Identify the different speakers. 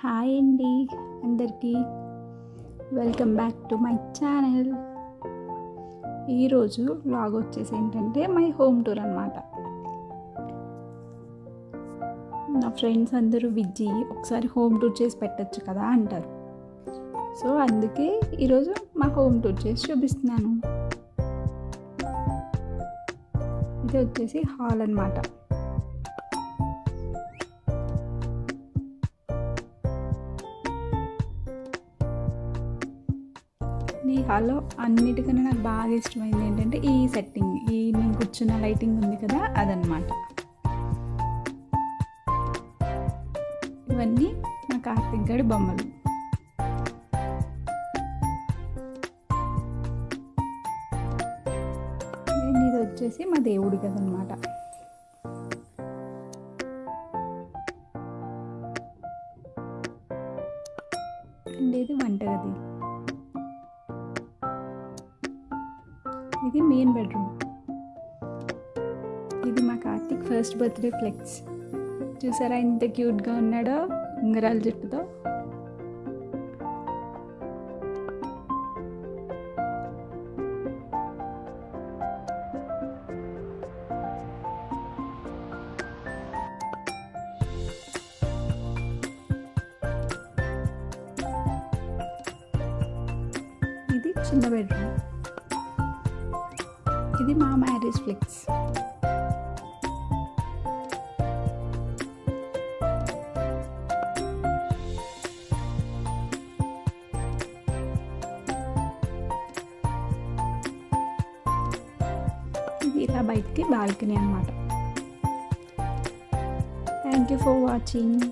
Speaker 1: Hi అండి అందరికీ. Welcome back to my channel ఈరోజు లాగ్ వచ్చేసి ఏంటంటే మై హోమ్ టూర్ అనమాట నా ఫ్రెండ్స్ అందరూ విజ్జి ఒకసారి హోమ్ టూర్ చేసి పెట్టచ్చు కదా అంటారు. సో అందుకే ఈరోజు మా హోమ్ టూర్ చేసి చూపిస్తున్నాను. ఇది వచ్చేసి హాల్ అనమాట ఈ అన్నిటికన్నా నాకు బాగా ఇష్టమైంది ఏంటంటే ఈ సెట్టింగ్ ఈ నేను కూర్చున్న లైటింగ్ ఉంది కదా అదనమాట ఇవన్నీ నా కార్తీక్ గడి బొమ్మలు. ఇది వచ్చేసి మా దేవుడి కదనమాట అండ్ ఇది వంటగది. ఇది మెయిన్ బెడ్రూమ్ ఇది మా కార్తిక్ ఫస్ట్ బర్త్డే ఫ్లెక్స్ చూసారా ఎంత క్యూట్గా ఉన్నాడో? ఉంగరాల జుట్టుతో. ఇది చిన్న బెడ్రూమ్ ఇది మా మ్యారేజ్ ఫ్లెక్స్. ఇలా బయటికి బాల్కనీ అనమాట థ్యాంక్ యూ ఫర్ వాచింగ్